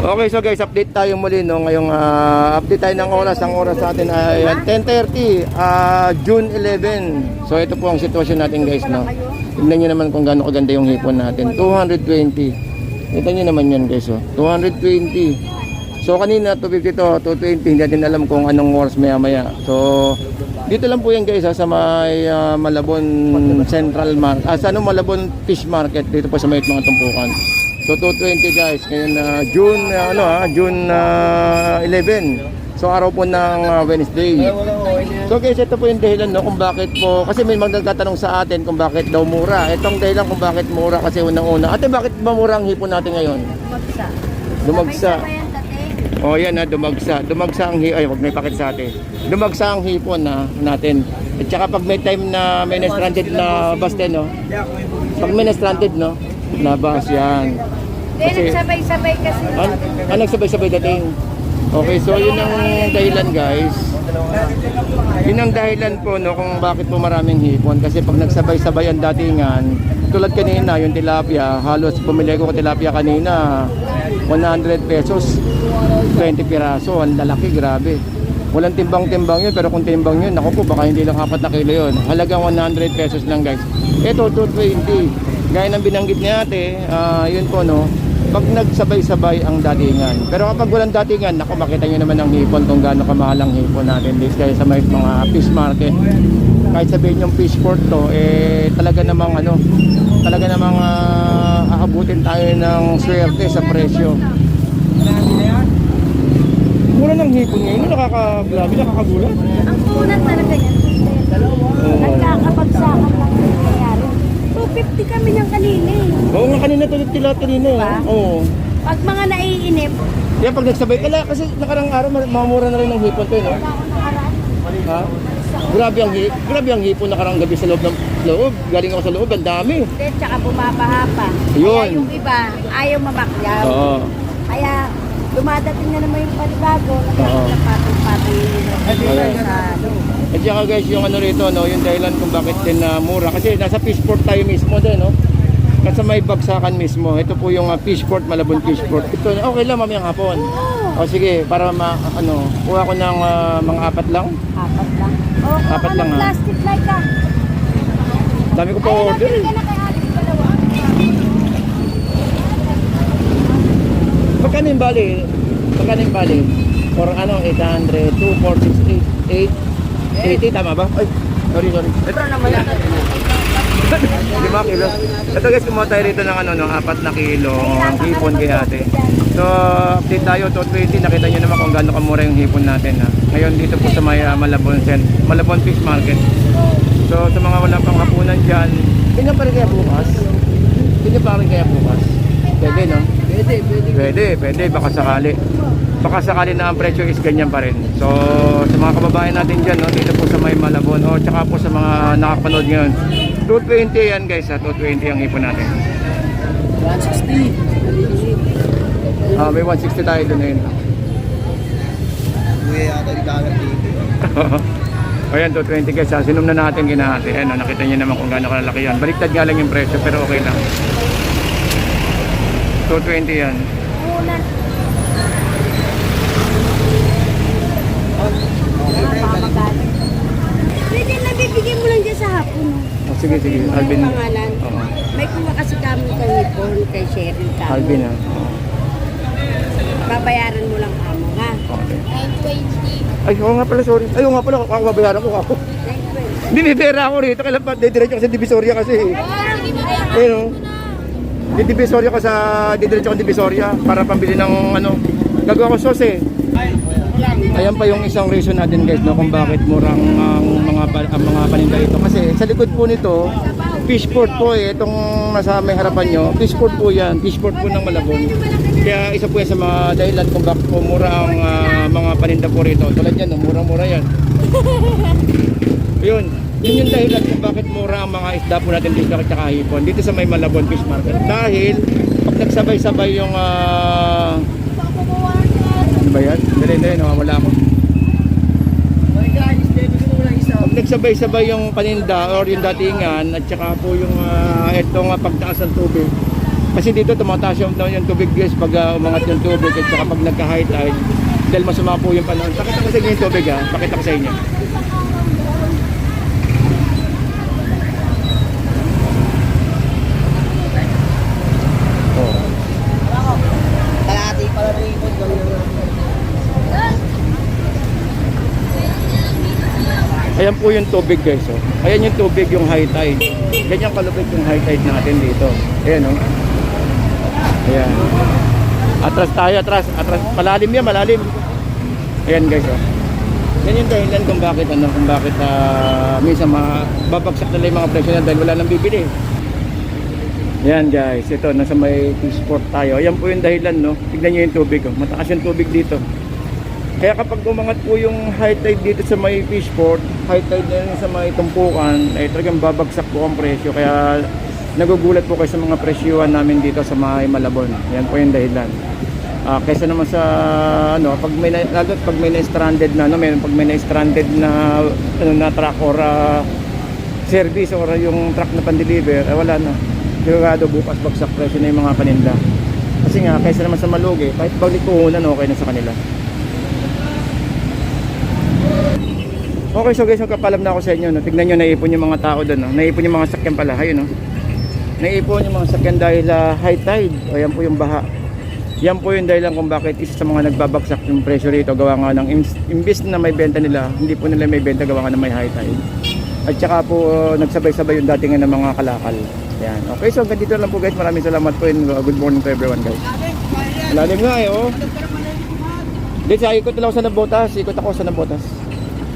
Okay, so guys, update tayo muli no. Ngayong ah, update tayo ng oras. Ang oras natin ay ah, 10:30, ah, June 11. So ito po ang sitwasyon natin guys no. Tingnan niyo naman kung gaano kaganda yung hipon natin. 220. Kita niyo naman 'yan guys oh. 220. So kanina 250 to, 220, hindi natin alam kung anong oras maya maya. So dito lang po yan guys ha, sa may ah, Malabon Central Market. Ah, sa ano, Malabon Fish Market dito po sa may mga tumpukan. So 220 guys, ngayon na June ah, ano ah, June ah, 11. So araw po ng ah, Wednesday. So guys, ito po yung dahilan no kung bakit po kasi may mga nagtatanong sa atin kung bakit daw mura. Itong dahilan kung bakit mura kasi unang-una. Ate, bakit ba mura ang hipon natin ngayon? Magsa. Dumagsa. Dating. Oh, yan na, dumagsa. Dumagsa ang hipon. Ay, wag may pakit sa atin. Dumagsa ang hipon na natin. At saka pag may time na may na baste, no? Pag may no? Nabas yan. Hindi, Kasi- nagsabay-sabay kasi. An ah, nagsabay-sabay dating. Okay, so yun ang dahilan guys. Yun ang dahilan po no kung bakit po maraming hipon kasi pag nagsabay-sabay ang datingan, tulad kanina yung tilapia, halos bumili ko tilapia kanina 100 pesos 20 piraso, ang lalaki, grabe. Walang timbang-timbang yun, pero kung timbang yun, naku po, baka hindi lang apat na kilo yun. Halagang 100 pesos lang guys. Ito, 220. Gaya ng binanggit ni ate, ah, yun po no, pag nagsabay-sabay ang datingan. Pero kapag walang datingan, naku, makita nyo naman ang hipon kung gaano kamahal ang hipon natin. This kaya sa may mga fish market. Kahit sabihin yung fish port to, eh, talaga namang ano, talaga namang ah, aabutin tayo ng swerte sa presyo. Mura ng hipon ngayon, nakaka-grabe, nakakagulat. Ang kunat talaga yan. Oo. Nagkakapagsakan lang yung 250 kami niyang kanina eh. Oo nga kanina tulad tila kanina. Diba? eh. Oo. Pag mga naiinip, Yan pag nagsabay, kala kasi nakarang araw ma- mamura na rin ng hipon to, eh, no? Ha? Grabe ang hipon, grabe ang hipon nakarang gabi sa loob ng loob. Galing ako sa loob, ang dami. Hindi, tsaka bumabaha pa. Yun. Kaya yung iba, ayaw mamakyaw. Oo. Kaya dumadating na naman yung panibago, Oo. nagkakapatong-patong Ayan. sa loob. At saka guys, yung ano rito, no, yung dahilan kung bakit din na mura. Kasi nasa Fishport tayo mismo din, no? Kasi may bagsakan mismo. Ito po yung uh, Fishport, Malabon Fishport. Ito, okay lang mamayang hapon. O sige, para ma, ano, kuha ko ng ah, mga apat lang. Apat lang. O, kung Apat lang, ah. plastic like ka. Dami ko pa order. Magkano yung bali? Magkano yung bali? For ano, 800, 2, 4, 6, 8, 8, 80, tama ba? Ay, sorry, sorry. Ito naman Lima kilo. Ito guys, kumuha tayo rito ng ano, ng apat na kilo hipon kay ate. So, update tayo, 220. Nakita nyo naman kung gaano kamura yung hipon natin. Ha. Ngayon dito po sa may ah, Malabon, Sen, Malabon Fish Market. So, sa mga wala pang hapunan dyan, ganyan pa rin kaya bukas? Ganyan pa rin kaya bukas? Pwede, no? Pwede, pwede. Pwede, pwede, baka sakali. Baka sakali na ang presyo is ganyan pa rin. So, sa mga kababayan natin dyan, no, dito po sa may Malabon, o tsaka po sa mga nakapanood ngayon, 220 yan guys, ha, 220 ang ipon natin. 160. Ah, may 160 tayo doon ngayon. Kuya yata yung dagat dito. Ayan, 220 guys, ha, sinom na natin kinahati. Ayan, oh, nakita niyo naman kung gaano kalaki yan. Baliktad nga lang yung presyo, pero okay lang. 220 yan. Pwede na bibigyan mo lang dyan sa hapon. Oh, sige, sige, Yung Alvin. pangalan. Oo. May kuha kasi kami kay Nipon, kay Cheryl kami. Alvin, ha. Oo. Babayaran mo lang kamo, ha? Okay. 920. Ay, oo nga pala, sorry. Ay, oo nga pala, ako babayaran ko ako. 920. Hindi, may pera ako rito. Kailan pa? Didiretso ko sa Divisoria kasi. Ayun o. Di Divisoria ko sa... Didiretso ko Divisoria para pambili ng ano. Gagawa ko sauce eh. Ayan pa yung isang reason natin guys no, kung bakit murang ang mga ang mga paninda ito kasi sa likod po nito fishport po eh itong nasa may harapan nyo fishport po yan fishport po ng Malabon kaya isa po yan sa mga dahilan kung bakit po mura ang ah, mga paninda po rito tulad yan no, murang-mura yan yun, yun yung dahilan kung bakit mura ang mga isda po natin dito at saka hipon dito sa may Malabon Fish Market. Dahil pag nagsabay-sabay yung ah ano ba yan? Dali, dali, nawawala ako. Pag nagsabay-sabay yung paninda or yung datingan at saka po yung uh, itong ah, pagtaas ng tubig, Kasi dito tumataas yung, yung tubig guys pag ah, umangat yung tubig at saka pag nagka-high tide dahil masama po yung panahon. Pakita ko sa inyo yung tubig ha. Pakita ko sa inyo. Oh. Kalahati pala rin ikot kami ng Ayan po yung tubig guys. Oh. Ayan yung tubig yung high tide. Ganyan kalupit yung high tide natin dito. Ayan oh. Ayan. Atras tayo, atras. Atras. Malalim yan, malalim. Ayan guys oh. Yan yung dahilan kung bakit ano, kung bakit ah, minsan mababagsak nila yung mga presyo na dahil wala nang bibili. Yan guys, ito nasa may sport tayo. Ayan po yung dahilan no. Tignan niyo yung tubig oh. Mataas yung tubig dito. Kaya kapag umangat po yung high tide dito sa may fishport, high tide na sa may tumpukan, ay talagang babagsak po ang presyo. Kaya nagugulat po kayo sa mga presyuhan namin dito sa may Malabon. Yan po yung dahilan. Ah, kaysa naman sa ano, pag may lalo pag may na-stranded na, ano, may pag may na-stranded na ano na truck or ah, service or yung truck na pan-deliver, eh, wala na. Sigurado bukas bagsak presyo na yung mga paninda. Kasi nga, kaysa naman sa malugi, kahit paglikuhunan, okay na sa kanila. Okay, so guys, magkapalam na ako sa inyo. No? Tignan nyo, naipon yung mga tao doon. No? Naipon yung mga sakyan pala. Ayun, no? Naipon yung mga sakyan dahil ah, high tide. O, yan po yung baha. Yan po yung dahilan kung bakit isa sa mga nagbabagsak yung presyo rito. Gawa nga ng, imbis, na may benta nila, hindi po nila may benta gawa nga ng may high tide. At saka po, uh, nagsabay-sabay yung datingan ng mga kalakal. Yan. Okay, so hanggang dito lang po guys. Maraming salamat po and uh, good morning to everyone guys. Malalim nga eh, oh. Dito, ikot lang sa Nabotas. Ikot ako sa Nabotas.